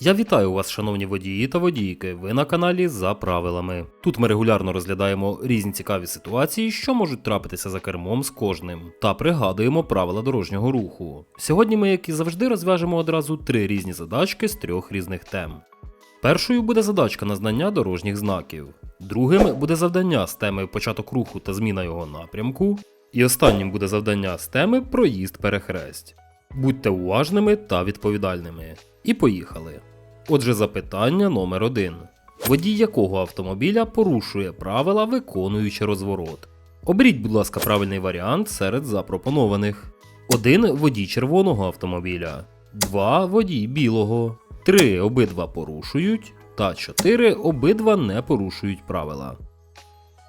Я вітаю вас, шановні водії та водійки. Ви на каналі за правилами. Тут ми регулярно розглядаємо різні цікаві ситуації, що можуть трапитися за кермом з кожним, та пригадуємо правила дорожнього руху. Сьогодні ми, як і завжди, розв'яжемо одразу три різні задачки з трьох різних тем. Першою буде задачка на знання дорожніх знаків, другим буде завдання з теми початок руху та зміна його напрямку, і останнім буде завдання з теми проїзд перехресть. Будьте уважними та відповідальними. І поїхали. Отже, запитання номер 1 Водій якого автомобіля порушує правила, виконуючи розворот? Оберіть, будь ласка, правильний варіант серед запропонованих. 1 водій червоного автомобіля, 2 водій білого, 3 обидва порушують, та 4 обидва не порушують правила.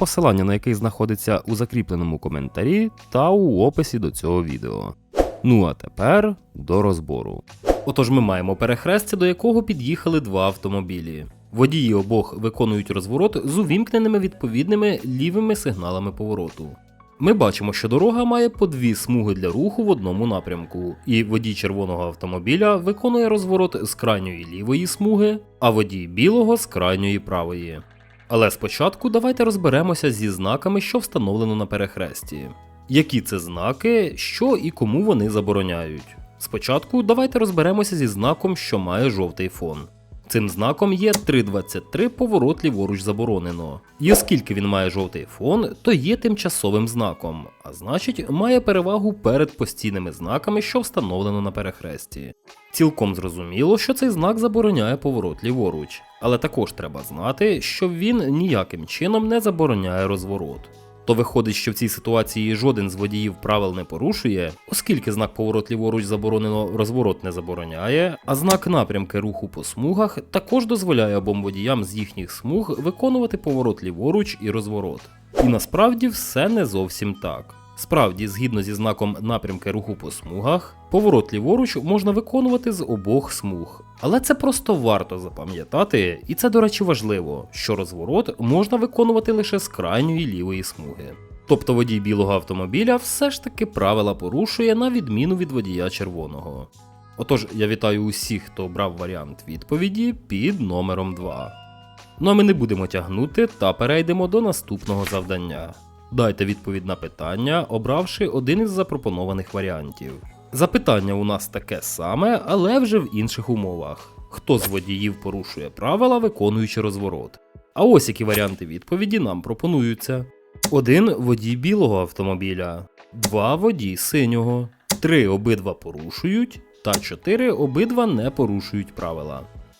посилання на який знаходиться у закріпленому коментарі та у описі до цього відео. Ну а тепер до розбору. Отож, ми маємо перехрестя, до якого під'їхали два автомобілі. Водії обох виконують розворот з увімкненими відповідними лівими сигналами повороту. Ми бачимо, що дорога має по дві смуги для руху в одному напрямку, і водій червоного автомобіля виконує розворот з крайньої лівої смуги, а водій білого з крайньої правої. Але спочатку давайте розберемося зі знаками, що встановлено на перехресті. Які це знаки, що і кому вони забороняють. Спочатку давайте розберемося зі знаком, що має жовтий фон. Цим знаком є 3.23 поворот ліворуч заборонено. І оскільки він має жовтий фон, то є тимчасовим знаком, а значить має перевагу перед постійними знаками, що встановлено на перехресті. Цілком зрозуміло, що цей знак забороняє поворот ліворуч, але також треба знати, що він ніяким чином не забороняє розворот. То виходить, що в цій ситуації жоден з водіїв правил не порушує, оскільки знак поворот ліворуч заборонено розворот не забороняє, а знак напрямки руху по смугах також дозволяє обом водіям з їхніх смуг виконувати поворот ліворуч і розворот. І насправді все не зовсім так. Справді, згідно зі знаком напрямки руху по смугах, поворот ліворуч можна виконувати з обох смуг. Але це просто варто запам'ятати, і це, до речі, важливо, що розворот можна виконувати лише з крайньої лівої смуги. Тобто водій білого автомобіля все ж таки правила порушує на відміну від водія червоного. Отож, я вітаю усіх, хто обрав варіант відповіді під номером 2. Ну а ми не будемо тягнути та перейдемо до наступного завдання. Дайте відповідь на питання, обравши один із запропонованих варіантів. Запитання у нас таке саме, але вже в інших умовах. Хто з водіїв порушує правила, виконуючи розворот? А ось які варіанти відповіді нам пропонуються: 1 водій білого автомобіля, 2 водій синього, 3 обидва порушують, та 4 обидва не порушують правила.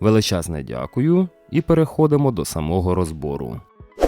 Величезне дякую і переходимо до самого розбору.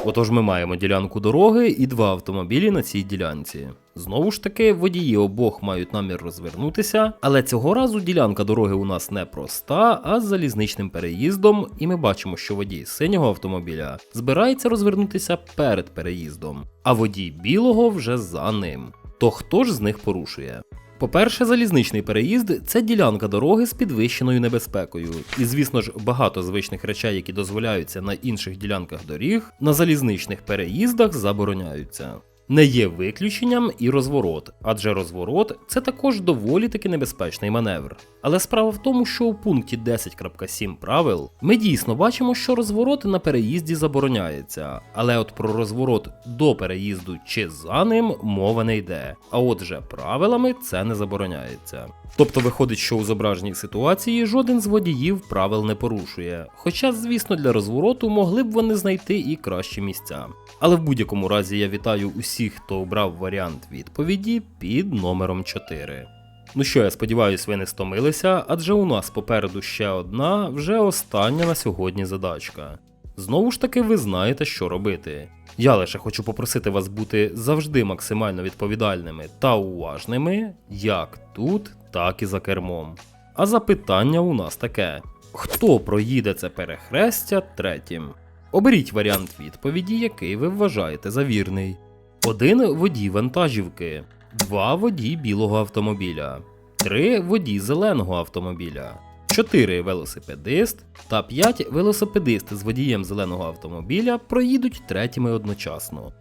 Отож, ми маємо ділянку дороги і два автомобілі на цій ділянці. Знову ж таки, водії обох мають намір розвернутися, але цього разу ділянка дороги у нас не проста, а з залізничним переїздом, і ми бачимо, що водій синього автомобіля збирається розвернутися перед переїздом, а водій білого вже за ним. То хто ж з них порушує? По-перше, залізничний переїзд це ділянка дороги з підвищеною небезпекою. І, звісно ж, багато звичних речей, які дозволяються на інших ділянках доріг, на залізничних переїздах забороняються. Не є виключенням і розворот, адже розворот це також доволі таки небезпечний маневр. Але справа в тому, що у пункті 10.7 правил ми дійсно бачимо, що розворот на переїзді забороняється, але от про розворот до переїзду чи за ним мова не йде. А отже, правилами це не забороняється. Тобто виходить, що у зображеній ситуації жоден з водіїв правил не порушує. Хоча, звісно, для розвороту могли б вони знайти і кращі місця. Але в будь-якому разі я вітаю усіх усіх, хто обрав варіант відповіді під номером 4. Ну що, я сподіваюся, ви не стомилися, адже у нас попереду ще одна, вже остання на сьогодні задачка. Знову ж таки, ви знаєте, що робити. Я лише хочу попросити вас бути завжди максимально відповідальними та уважними, як тут, так і за кермом. А запитання у нас таке: хто проїде це перехрестя третім? Оберіть варіант відповіді, який ви вважаєте за вірний. Один водій вантажівки, два водій білого автомобіля, три водій зеленого автомобіля, 4 велосипедист та 5 велосипедисти з водієм зеленого автомобіля проїдуть третіми одночасно.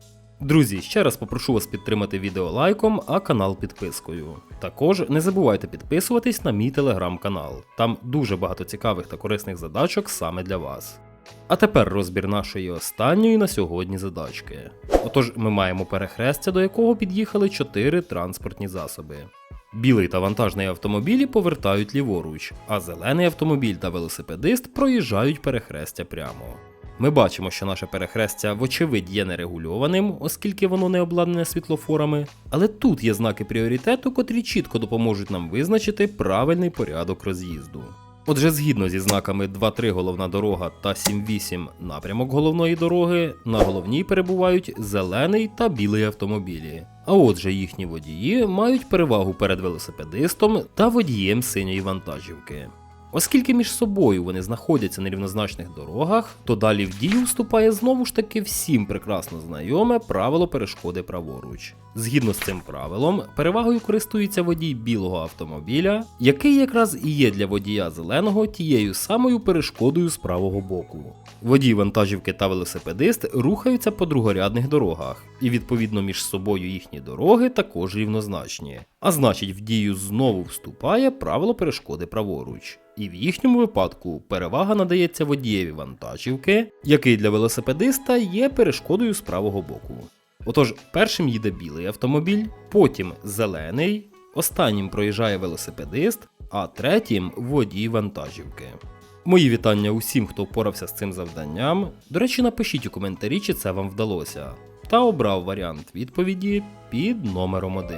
Друзі, ще раз попрошу вас підтримати відео лайком, а канал підпискою. Також не забувайте підписуватись на мій телеграм-канал. Там дуже багато цікавих та корисних задачок саме для вас. А тепер розбір нашої останньої на сьогодні задачки. Отож, ми маємо перехрестя, до якого під'їхали 4 транспортні засоби. Білий та вантажний автомобілі повертають ліворуч, а зелений автомобіль та велосипедист проїжджають перехрестя прямо. Ми бачимо, що наше перехрестя, вочевидь, є нерегульованим, оскільки воно не обладнане світлофорами, але тут є знаки пріоритету, котрі чітко допоможуть нам визначити правильний порядок роз'їзду. Отже, згідно зі знаками 2.3 головна дорога та 7.8 напрямок головної дороги, на головній перебувають зелений та білий автомобілі. А отже, їхні водії мають перевагу перед велосипедистом та водієм синьої вантажівки. Оскільки між собою вони знаходяться на рівнозначних дорогах, то далі в дію вступає знову ж таки всім прекрасно знайоме правило перешкоди праворуч. Згідно з цим правилом, перевагою користується водій білого автомобіля, який якраз і є для водія зеленого тією самою перешкодою з правого боку. Водій вантажівки та велосипедист рухаються по другорядних дорогах, і відповідно між собою їхні дороги також рівнозначні. А значить, в дію знову вступає правило перешкоди праворуч. І в їхньому випадку перевага надається водієві вантажівки, який для велосипедиста є перешкодою з правого боку. Отож, першим їде білий автомобіль, потім зелений, останнім проїжджає велосипедист, а третім водій вантажівки. Мої вітання усім, хто впорався з цим завданням. До речі, напишіть у коментарі, чи це вам вдалося, та обрав варіант відповіді під номером 1.